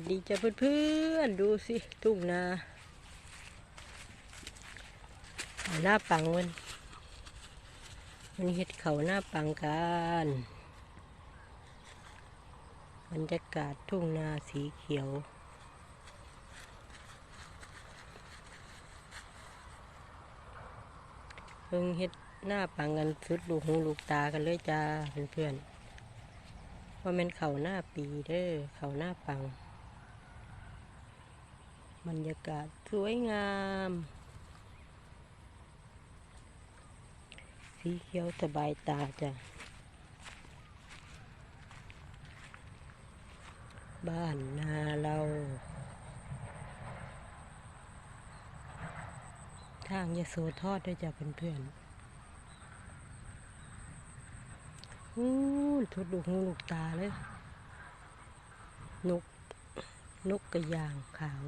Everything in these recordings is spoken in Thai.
สวัสดีจ้าเพื่อนๆดูสิทุ่งนาหน้าปังมันมันเห็ดเขาหน้าปังกันบรรยากาศทุ่งนาสีเขียวเพิ่งเห็ดหน้าปังกันสุดลูกหูลูกตากันเลยจ้าเพื่อนๆว่ามันเขาหน้าปีเด้อเขาหน้าปัง บรรยากาศสวยงาม สีเขียวสบายตาจ้ะ บ้านนาเรา ทางยาโสทอดด้วยจ้ะเพื่อนๆอู้นทุดลูกหูลูกตาเลย นก นกกระยางขาว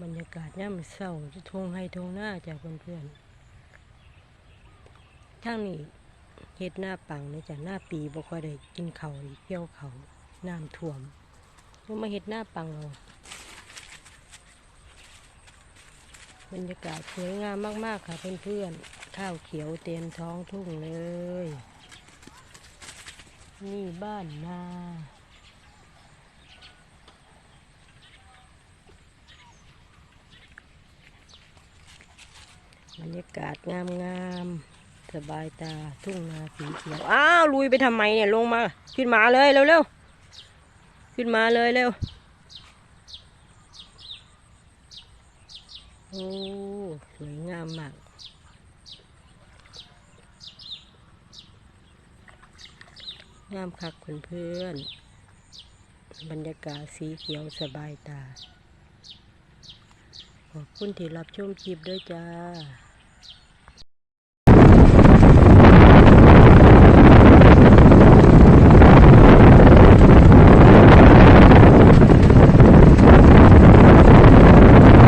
บรรยากาศย่ามันเศร้าจะทงให้ทงหน้าจากเพื่อนๆทางนี้เฮ็ดหน้าปังเนี่ยจ้ะหน้าปีบ่ค่อยได้กินเขาเกี่ยวเขาน้ำท่วมก็มาเฮ็ดหน้าปังเอาบรรยากาศสวยงามมากๆค่ะเพื่อนๆข้าวเขียวเต็มท้องทุ่งเลย นี่บ้านนา บรรยากาศงามงามสบายตาทุ่งนาสีเขียว อ้าวลุยไปทำไมเนี่ยลงมา ขึ้นมาเลยเร็วๆ ขึ้นมาเลยเร็ว โอ้สวยงามมากงามคักเพื่อนๆบรรยากาศสีเขียวสบายตา ขอบคุณที่รับชมคลิปด้วยจ้า